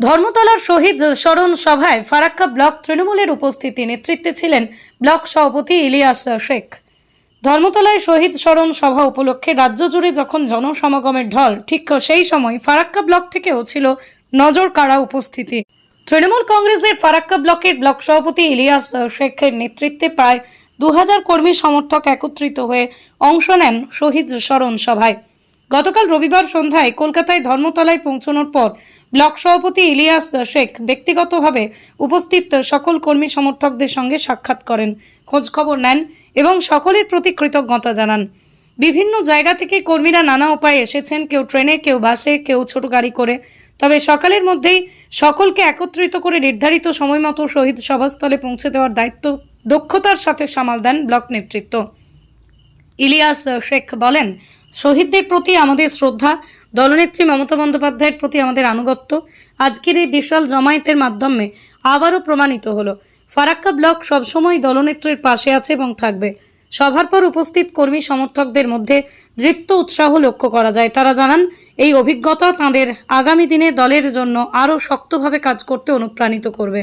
ধর্মতলার শহীদ স্মরণ সভায় ফারাক্কা ব্লক তৃণমূলের উপস্থিতি নেতৃত্বে ছিলেন ব্লক সভাপতি ইলিয়াস শেখ। ধর্মতলায় শহীদ স্মরণ সভা উপলক্ষে রাজ্য জুড়ে যখন জনসমাগমের ঢল, ঠিক সেই সময় ফারাক্কা ব্লক থেকেও ছিল নজর কাড়া উপস্থিতি। তৃণমূল কংগ্রেসের ফারাক্কা ব্লকের ব্লক সভাপতি ইলিয়াস শেখের নেতৃত্বে প্রায় দু হাজার কর্মী সমর্থক একত্রিত হয়ে অংশ নেন শহীদ স্মরণ সভায়। গতকাল রবিবার সন্ধ্যায় কলকাতায় ধর্মতলায় পৌঁছানোর পর ব্লক সভাপতি ইলিয়াস শেখ ব্যক্তিগতভাবে উপস্থিত সকল কর্মী সমর্থকদের সঙ্গে সাক্ষাৎ করেন খোঁজখবর নেন এবং সকলের প্রতি কৃতজ্ঞতা জানান। বিভিন্ন জায়গা থেকে কর্মীরা নানা উপায়ে এসেছেন, কেউ ট্রেনে, কেউ বাসে, কেউ ছোট গাড়ি করে। তবে সকালের মধ্যেই সকলকে একত্রিত করে নির্ধারিত সময় মতো শহীদ সভাস্থলে পৌঁছে দেওয়ার দায়িত্ব দক্ষতার সাথে সামাল দেন ব্লক নেতৃত্ব। ইলিয়াস শেখ বলেন শহীদদের প্রতি আমাদের শ্রদ্ধা, দলনেত্রী মমতা বন্দ্যোপাধ্যায়ের প্রতি আমাদের আনুগত্য, আজকের এই বিশাল জমায়েতের মাধ্যমে আবারও প্রমাণিত হলো। ফারাক্কা ব্লক সবসময় দলনেত্রীর পাশে আছে এবং থাকবে। সভার পর উপস্থিত কর্মী সমর্থকদের মধ্যে দৃপ্ত উৎসাহ লক্ষ্য করা যায়। তারা জানান, এই অভিজ্ঞতা তাঁদের আগামী দিনে দলের জন্য আরও শক্তভাবে কাজ করতে অনুপ্রাণিত করবে।